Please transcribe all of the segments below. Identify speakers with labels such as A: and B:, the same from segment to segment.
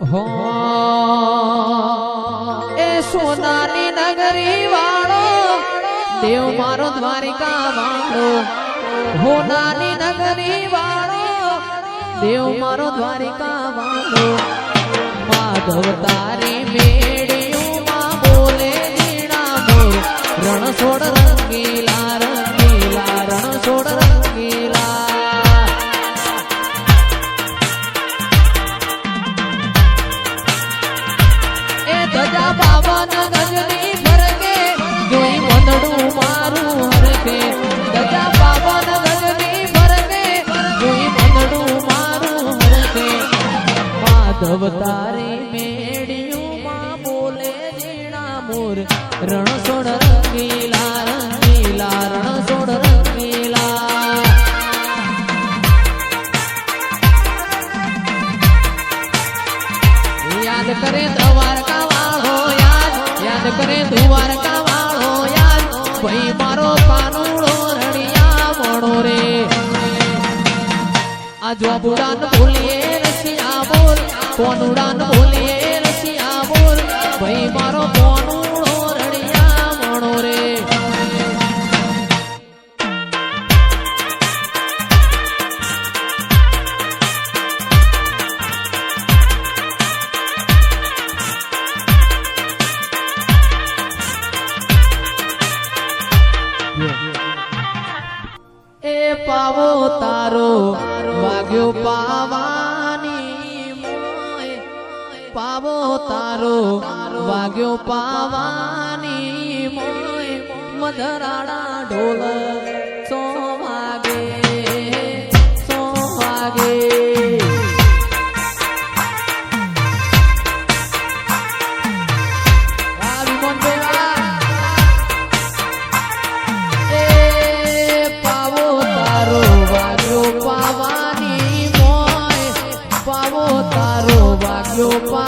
A: હો. એ સોનાની નગરી વાળો, દેવ મારો દ્વારિકા વાળો. હો નાની નગરી વાળો, દેવ મારો દ્વારિકા વાળો. માધવ તારી મેં કરે દ્વારકા વાળો યાર. યાદ કરે દ્વારકા વાળો યાર. ભાઈ મારો પાનુડો રણિયા મોડો રે. આ જોબુડાન ભૂલીએ રસિયા બોલ. કોનુડાન ભૂલીએ રસિયા બોલ. ભાઈ મારો એ પાવો તારો માગ્યો પાવાની પાવો તારો વાગ્યો પાવાની મોય. મધરાણા ઢોલ 有吧。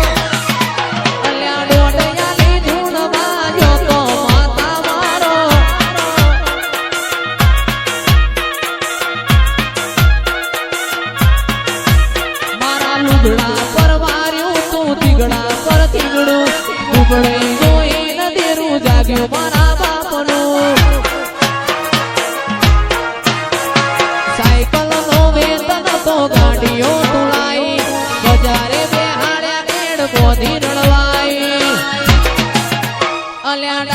A: રાખ્યું મારા બાપનું સાયકલ નો વેતન તો ગાડીઓ ટોળાઈ બજારે અલ્યા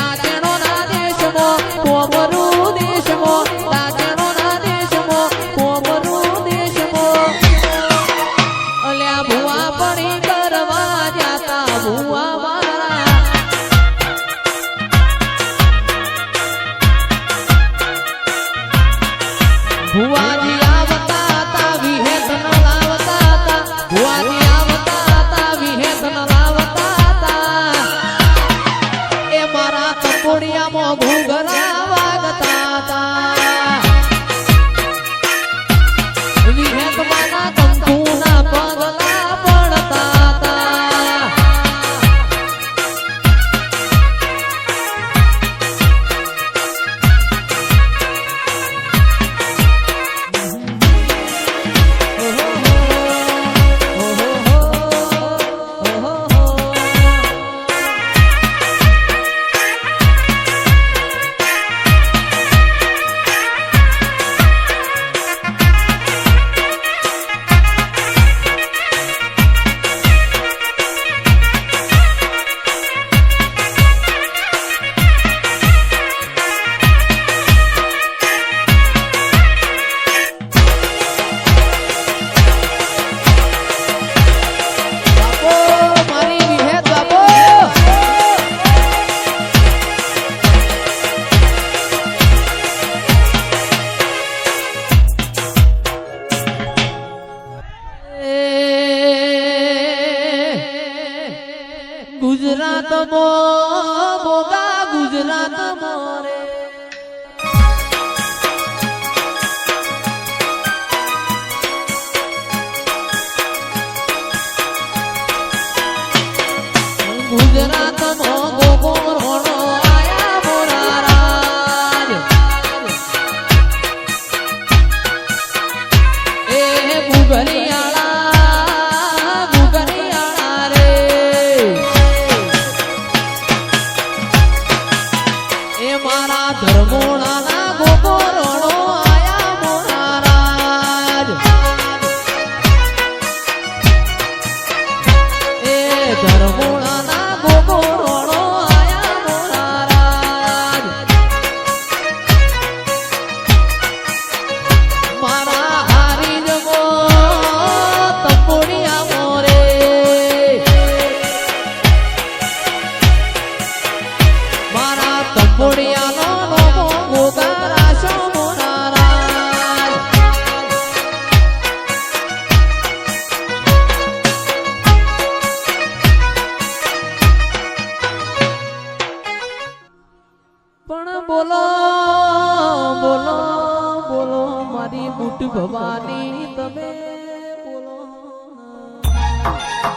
A: Thank you.